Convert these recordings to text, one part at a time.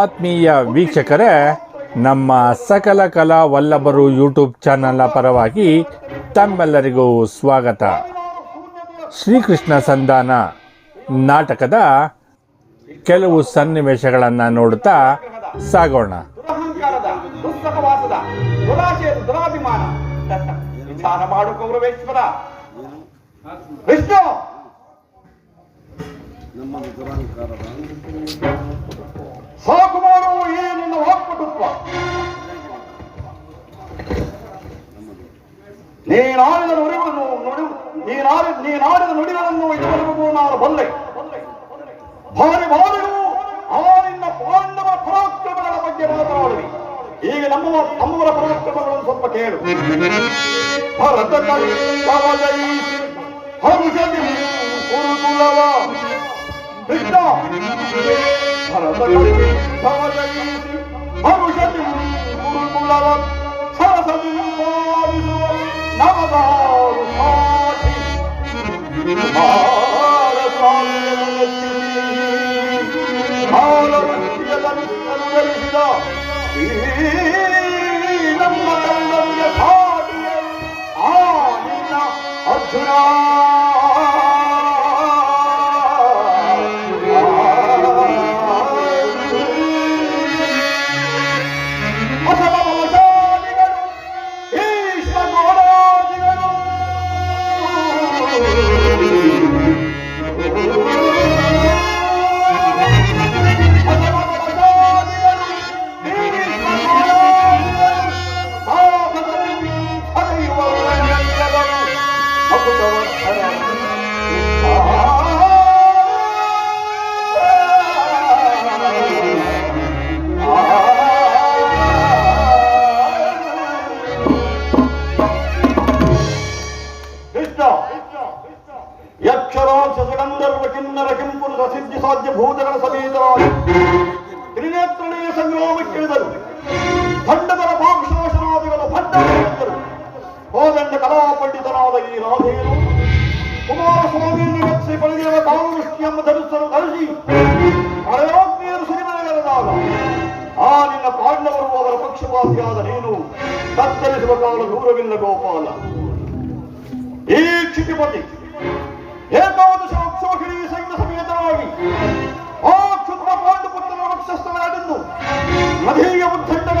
ಆತ್ಮೀಯ ವೀಕ್ಷಕರೇ, ನಮ್ಮ ಸಕಲ ಕಲಾ ವಲ್ಲಭರು ಯೂಟ್ಯೂಬ್ ಚಾನಲ್ನ ಪರವಾಗಿ ತಮ್ಮೆಲ್ಲರಿಗೂ ಸ್ವಾಗತ. ಶ್ರೀಕೃಷ್ಣ ಸಂಧಾನ ನಾಟಕದ ಕೆಲವು ಸನ್ನಿವೇಶಗಳನ್ನು ನೋಡುತ್ತಾ ಸಾಗೋಣ. ವಿಷ್ಣು! ನಮ್ಮದು ದುರಹಂಕಾರದ ಸಾಕು ಮಾಡು ಈ ನಿನ್ನ ವಾಕ್ಪಟುತ್ವ ನೀನಾಡಿದ ನುಡಿಗಳನ್ನು ನುಡಿ ನೀನಾಡಿ ನೀನಾಡಿದ ನುಡಿಗಳನ್ನು ಇದುವರೆಗೂ ನಾನು ಬಲ್ಲೆ. ಭಾರಿ ಭಾರಿಗೂ ಆ ನಿನ್ನ ಪಾಂಡವ ಪರಾಕ್ರಮಗಳ ಬಗ್ಗೆ ಮಾತನಾಡುವಿ. ಈಗ ನಮ್ಮ ನಮ್ಮವರ ಪರಾಕ್ರಮಗಳನ್ನು ಸ್ವಲ್ಪ ಕೇಳು. ಭರತ ಕವಲೈಸಿ ಹರುಷದಿ ಕುರುಕುಲವ 있다. 살아서는 방아장이 마무샤님 물을 몰라와 살아서는 머리수와 ಎಂಬ ಧನುಸ್ಸನ್ನು ಧರಿಸಿ ಹಳೆಯೋಗ್ನಿಯರು ಸಿರಿಮನೆಗರೆದಾಗ ಆ ನಿನ್ನ ಪಾಂಡವರು ಅವರ ಪಕ್ಷಪಾತಿಯಾದ ನೀನು ಕತ್ತರಿಸುವ ಕಾಲ ದೂರವಿಲ್ಲ ಗೋಪಾಲ. ಈ ಕ್ಷಿತಿಪತಿ ಏಕಾದಶ ಅಕ್ಷೋಹಿಣಿ ಸೈನ್ಯ ಸಮೇತರಾಗಿ ಆ ಕ್ಷುದ್ರ ಪಾಂಡುಪುತ್ರನ ನದಿಯ ಉದ್ದಂಡನ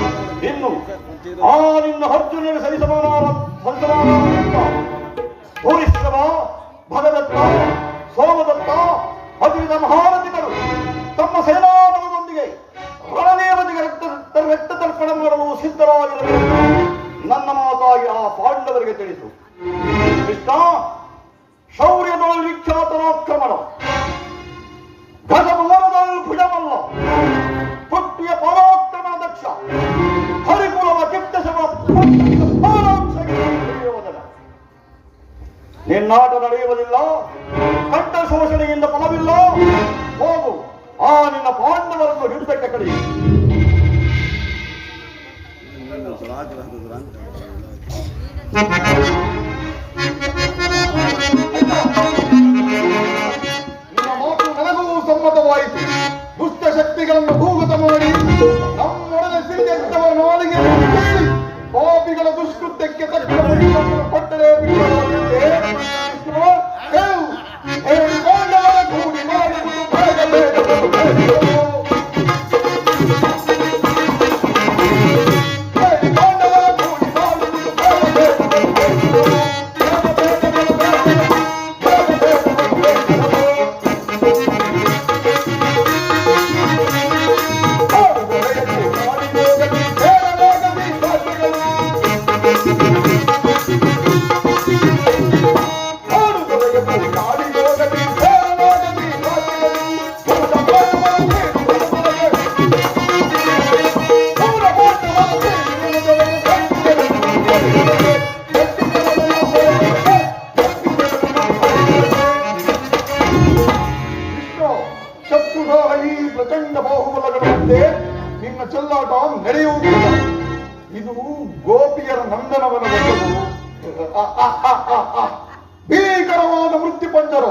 ಇನ್ನು ಆ ನಿನ್ನ ಅರ್ಜುನನ ಸರಿಸಮಾನ ಸರಿಸಮಾನ ಭೂರಿಶ್ರಮ ಭಗದತ್ತ, ಸೋಮದತ್ತ ಅದ್ವಿತ ಮಹಾರಥಿಗಳು ತಮ್ಮ ಸೇನಾಬಲದೊಂದಿಗೆ ರಣದೇವತೆಗೆ ರಕ್ತ ರಕ್ತ ತರ್ಪಣ ಮಾಡಲು ಸಿದ್ಧರಾಗಿರಬೇಕು ನನ್ನ ಮಾತಾಗಿ ಆ ಪಾಂಡವರಿಗೆ ತಿಳಿಸು ಕೃಷ್ಣ ಶೌರ್ಯದಲ್ಲಿ ವಿಖ್ಯಾತನಾಕ್ರಮಣ ನಿನ್ನಾಟ ಕಟ್ಟ ಶೋಷಣೆಯಿಂದ ಫಲವಿಲ್ಲ. ಹೋಗು ಆ ನಿನ್ನ ಪಾಂಡವರನ್ನು ಹಿಡಿದಕ್ಕೆ ಕಡೆಯು Thank ದುರಹಂಕಾರ ಪ್ರಚಂಡ ಬಾಹುಬಲಗಳಂತೆ ನಿನ್ನ ಚೆಲ್ಲಾಟ ನಡೆಯುವುದಿಲ್ಲ. ಇದು ಗೋಪಿಯರ ನಂದನವನ ಭೀಕರವಾದ ಮೃತ್ಯು ಪಂಜರ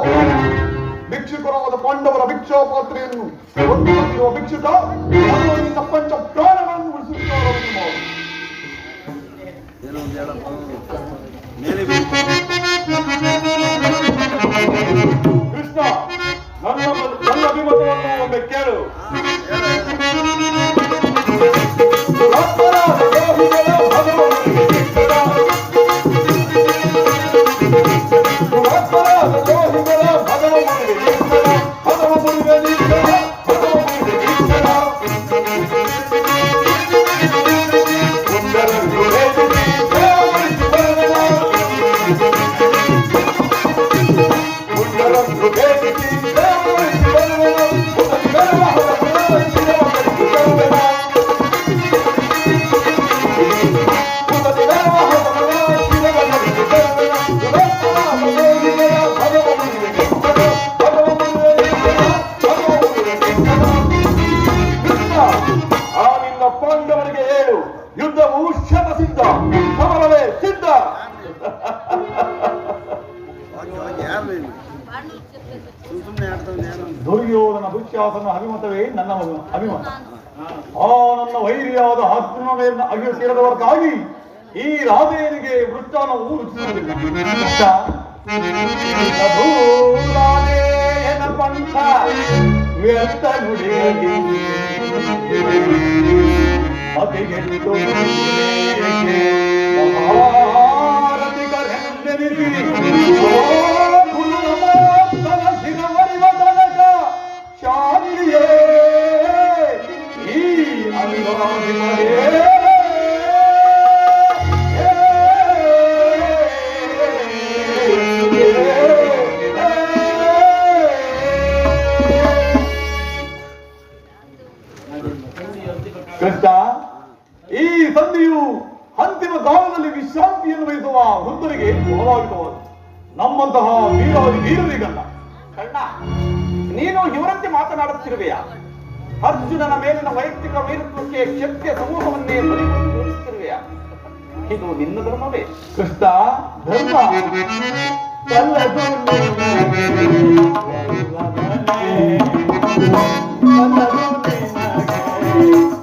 ಭಿಕ್ಷುಕರವಾದ ಪಾಂಡವರ ಭಿಕ್ಷಾಪಾತ್ರೆಯನ್ನು ಹೊಂದಿರುವ ಭಿಕ್ಷುಕ ಪಂಚ ಪ್ರಾಣಗಳನ್ನು ಉಳಿಸುತ್ತಾರೆ ದುರ್ಯೋಧನ ದುಶ್ಯಾಸನ ಅಭಿಮತವೇ ನನ್ನ ಅಭಿಮತ ಆ ನನ್ನ ವೈರಿಯಾದ ಅರ್ಜುನ ಅಗಿ ಅಗಿಲು ತೀರದವರ್ಗಾಗಿ ಈ ರಾಧೆಯನಿಗೆ ವೃತ್ತಾನ ಪಂಥ. ಕೃಷ್ಣ ಈ ಸಂಧಿಯು ಅಂತಿಮ ಕಾಲದಲ್ಲಿ ವಿಶ್ರಾಂತಿಯನ್ನು ವಹಿಸುವ ವೃದ್ಧರಿಗೆ ಸ್ವಾಭಾವಿಕವಾದ ನಮ್ಮಂತಹ ವೀರಾದಿ ವೀರರಿಗಲ್ಲ. ಕಣ್ಣ ನೀನು ಇವರಂತೆ ಮಾತನಾಡುತ್ತಿರುವೆಯಾ? ಅರ್ಜುನನ ಮೇಲಿನ ವೈಯಕ್ತಿಕ ವೀರತ್ವಕ್ಕೆ ಶಕ್ತಿಯ ಸಮೂಹವನ್ನೇ ಬಲಿಗೊಂಡು ಇದು ನಿನ್ನ ಧರ್ಮವೇ. ಕೃಷ್ಣ ಧರ್ಮ. Thank ನಿನಗೆ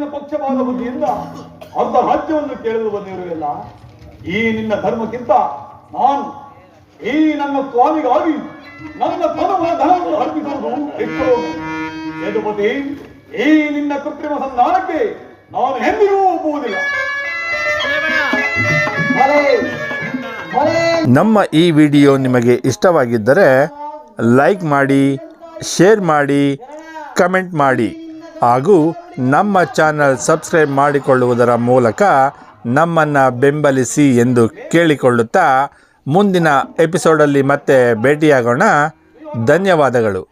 ಮೇಲಿನ ಪಕ್ಷಪಾತ ಬುದ್ಧಿಯಿಂದ ಅರ್ಧ ರಾಜ್ಯವನ್ನು ಕೇಳಲು ಬಂದಿರುವೆಲ್ಲ ಈ ನಿನ್ನ ಧರ್ಮಕ್ಕಿಂತ ನಾನು ಈ ನನ್ನ ಸ್ವಾಮಿಗಾಗಿ ನನ್ನ ತನುವ ಧನವನ್ನು ಅರ್ಪಿಸುವುದು ಹೆಚ್ಚು. ಯದುಪತಿ ಈ ನಿನ್ನ ಕೃತ್ರಿಮ ಸಂಧಾನಕ್ಕೆ ನಾನು ಎಂದಿಗೂ ಒಪ್ಪುವುದಿಲ್ಲ. ನಮ್ಮ ಈ ವಿಡಿಯೋ ನಿಮಗೆ ಇಷ್ಟವಾಗಿದ್ದರೆ ಲೈಕ್ ಮಾಡಿ, ಶೇರ್ ಮಾಡಿ, ಕಮೆಂಟ್ ಮಾಡಿ. ಹಾಗೂ ನಮ್ಮ ಚಾನಲ್ ಸಬ್ಸ್ಕ್ರೈಬ್ ಮಾಡಿಕೊಳ್ಳುವುದರ ಮೂಲಕ ನಮ್ಮನ್ನು ಬೆಂಬಲಿಸಿ ಎಂದು ಕೇಳಿಕೊಳ್ಳುತ್ತಾ ಮುಂದಿನ ಎಪಿಸೋಡಲ್ಲಿ ಮತ್ತೆ ಭೇಟಿಯಾಗೋಣ. ಧನ್ಯವಾದಗಳು.